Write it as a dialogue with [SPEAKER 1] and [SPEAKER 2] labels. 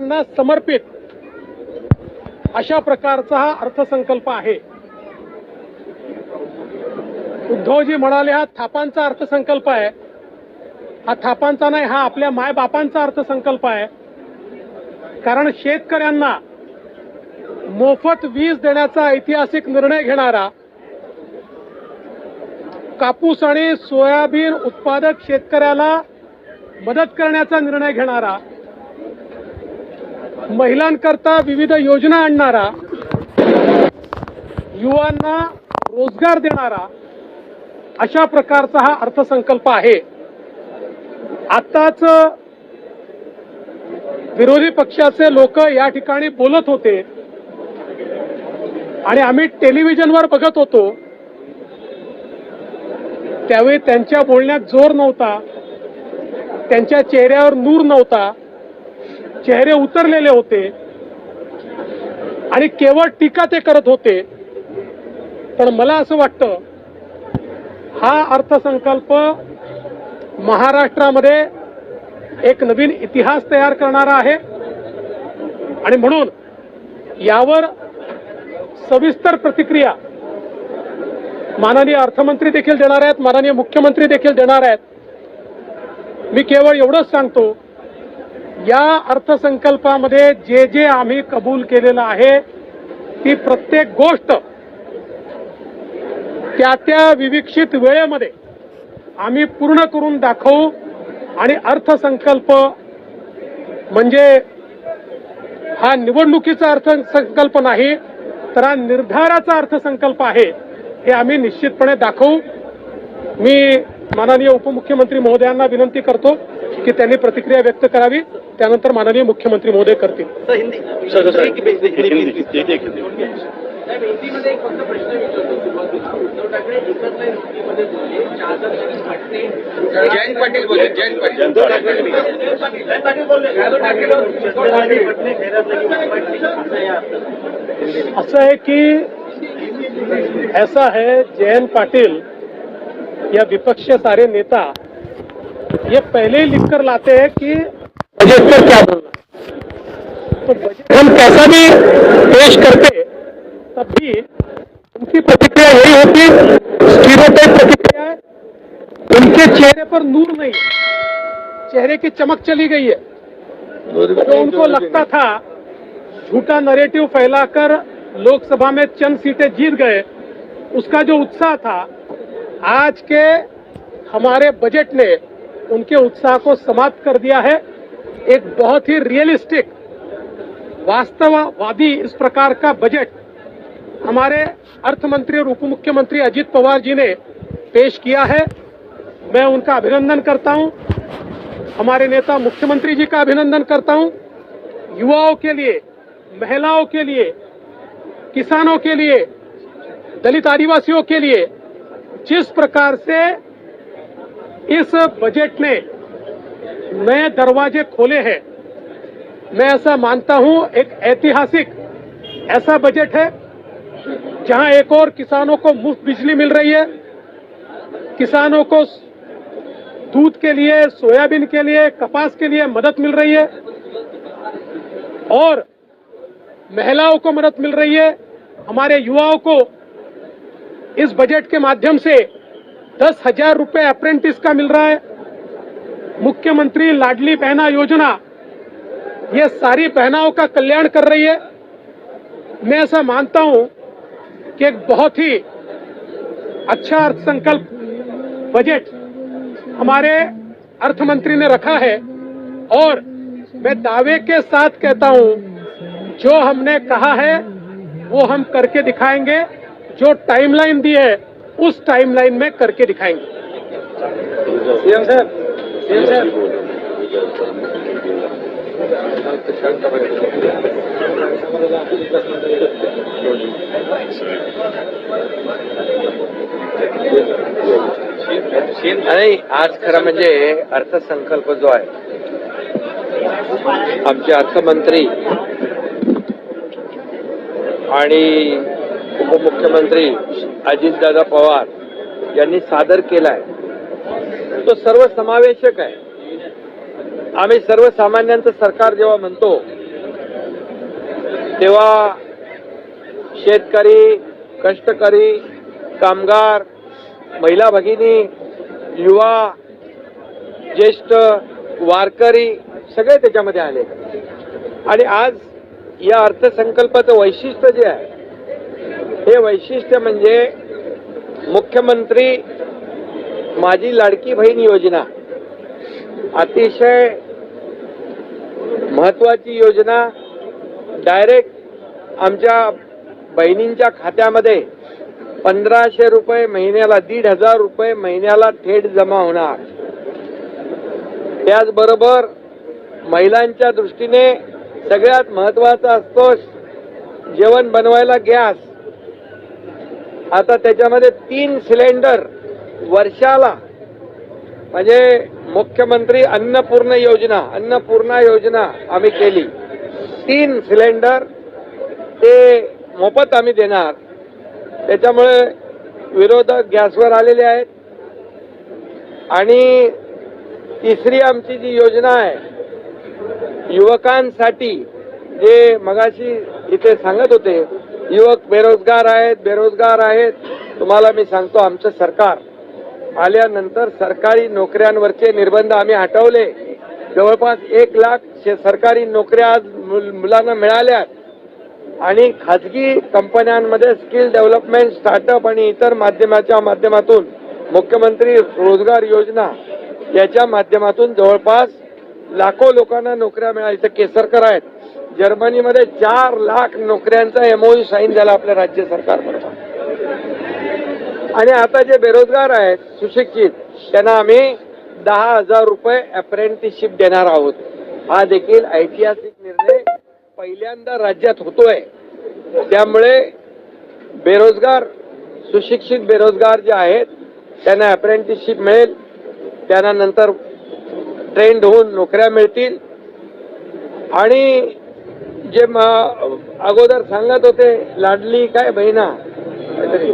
[SPEAKER 1] शेतकऱ्यांना समर्पित अशा प्रकारचा हा अर्थसंकल्प आहे. उद्धवजी म्हणाले हा थापांचा अर्थसंकल्प आहे. हा थापांचा नाही हा आपल्या मायबापांचा अर्थसंकल्प आहे. कारण शेतकऱ्यांना मोफत वीज देण्याचा ऐतिहासिक निर्णय घेणारा कापूस आणि सोयाबीन उत्पादक शेतकऱ्याला मदत करण्याचा निर्णय घेणारा महिलांकरता विविध योजना आणणारा युवांना रोजगार देणारा अशा प्रकारचा हा अर्थसंकल्प आहे. आताच विरोधी पक्षाचे लोक या ठिकाणी बोलत होते. आणि आम्ही टेलिव्हिजनवर बघत होतो. त्यावेळी त्यांच्या बोलण्यात जोर नव्हता. त्यांच्या चेहऱ्यावर नूर नव्हता. चेहरे उतरलेले होते. आणि केवळ टीका ते करत होते. पण मला असं वाटतं हा अर्थसंकल्प महाराष्ट्रामध्ये एक नवीन इतिहास तयार करणारा आहे. आणि म्हणून यावर सविस्तर प्रतिक्रिया माननीय अर्थमंत्री देखील देणार आहेत माननीय मुख्यमंत्री देखील देणार आहेत. मी केवळ एवढंच सांगतो या अर्थसंकल्पामध्ये जे जे आम्ही कबूल केलेलं आहे ती प्रत्येक गोष्ट त्या त्या विविक्षित वेळेमध्ये आम्ही पूर्ण करून दाखवू आणि अर्थसंकल्प म्हणजे हा निवडणुकीचा अर्थसंकल्प नाही तर हा निर्धाराचा अर्थसंकल्प आहे हे आम्ही निश्चितपणे दाखवू. मी माननीय उपमुख्यमंत्री महोदयांना विनंती करतो. की त्यांनी प्रतिक्रिया व्यक्त करावी त्यानंतर माननीय मुख्यमंत्री महोदय करतील. असं है कि ऐसा है जयंत पाटिल या विपक्ष सारे नेता ये पहले ही लिख कर लाते हैं कि बजट पर क्या बोलना है। तो बजट हम कैसा भी पेश करते तब भी उनकी प्रतिक्रिया यही होती स्टीरियोटाइप प्रतिक्रिया है उनके चेहरे पर नूर नहीं चेहरे की चमक चली गई है। जो उनको लगता था झूठा नरेटिव फैलाकर लोकसभा में चंद सीटें जीत गए उसका जो उत्साह था आज के हमारे बजट ने उनके उत्साह को समाप्त कर दिया है। एक बहुत ही रियलिस्टिक वास्तववादी इस प्रकार का बजट हमारे अर्थ मंत्री और उप मुख्यमंत्री अजित पवार जी ने पेश किया है। मैं उनका अभिनंदन करता हूँ। हमारे नेता मुख्यमंत्री जी का अभिनंदन करता हूँ। युवाओं के लिए, महिलाओं के लिए, किसानों के लिए, दलित आदिवासियों के लिए जिस प्रकार से इस बजट ने नए दरवाजे खोले हैं। मैं ऐसा मानता हूँ, एक ऐतिहासिक ऐसा बजट है, जहाँ एक और किसानों को मुफ़्त बिजली मिल रही है। किसानों को दूध के लिए, सोयाबीन के लिए, कपास के लिए मदद मिल रही है। और महिलाओं को मदद मिल रही है। हमारे युवाओं को इस बजट के माध्यम से दस हज़ार रुपए अप्रेंटिस का मिल रहा है। मुख्यमंत्री लाडली बहना योजना, ये सारी बहनाओं का कल्याण कर रही है। मैं ऐसा मानता हूँ कि एक बहुत ही अच्छा अर्थसंकल्प बजट हमारे अर्थ मंत्री ने रखा है और मैं दावे के साथ कहता हूँ, जो हमने कहा है वो हम करके दिखाएँगे, जो टाइमलाइन दी है उस टाइमलाइन में करके दिखाएंगे।
[SPEAKER 2] सीएम साहेब सीएम साहेब।
[SPEAKER 3] नाही आज खरं म्हणजे अर्थसंकल्प जो आहे आमचे अर्थमंत्री आणि उपमुख्यमंत्री अजितदादा पवार यांनी सादर केलाय. तो सर्वसमावेशक आहे. आम्ही सर्वसामान्यांचं सरकार जेव्हा म्हणतो तेव्हा शेतकरी कष्टकरी कामगार महिला भगिनी युवा ज्येष्ठ वारकरी सगळे त्याच्यामध्ये आले. आणि आज या अर्थसंकल्पाचं वैशिष्ट्य जे आहे हे वैशिष्ट्य म्हणजे मुख्यमंत्री माझी लाडकी बहीण योजना. अतिशय महत्वाची योजना. डायरेक्ट आमच्या बहिणींच्या खात्यामध्ये पंधराशे रुपये महिन्याला दीड हजार रुपये महिन्याला थेट जमा होणार. त्याचबरोबर महिलांच्या दृष्टीने सगळ्यात महत्त्वाचा असतो जेवण बनवायला गॅस. आता त्याच्यामध्ये तीन सिलेंडर वर्षाला म्हणजे मुख्यमंत्री अन्नपूर्ण योजना अन्नपूर्णा योजना आम्ही केली. तीन सिलेंडर ते मोफत आम्ही देणार. त्याच्यामुळे विरोधक गॅसवर आलेले आहेत. आणि तिसरी आमची जी योजना आहे युवकांसाठी जे मगाशी इथे सांगत होते युवक बेरोजगार आहेत बेरोजगार आहेत. तुम्हाला मी सांगतो आमचं सरकार आल्यानंतर सरकारी नोकऱ्यांवरचे निर्बंध आम्ही हटवले. जवळपास एक लाख शे- सरकारी नोकऱ्या आज मुलांना मिळाल्या आणि खाजगी कंपन्यांमध्ये स्किल डेव्हलपमेंट स्टार्टअप आणि इतर माध्यमाच्या माध्यमातून मुख्यमंत्री रोजगार योजना याच्या माध्यमातून जवळपास लाखो लोकांना नोकऱ्या मिळाल्या. इथं केसरकर आहेत. जर्मनीमध्ये चार लाख नोकऱ्यांचा एमओयू साईन झाला आपल्या राज्य सरकारबरोबर आणि आता जे बेरोजगार आहेत सुशिक्षित त्यांना आम्ही दहा हजार रुपये अप्रेंटिसशिप देणार आहोत. हा देखील ऐतिहासिक निर्णय पहिल्यांदा राज्यात होतोय. त्यामुळे बेरोजगार सुशिक्षित बेरोजगार जे आहेत त्यांना अप्रेंटिसशिप मिळेल. त्यांना नंतर ट्रेंड होऊन नोकऱ्या मिळतील. आणि जे म अगोदर सांगत होते लाडली काय बहिणा? काहीतरी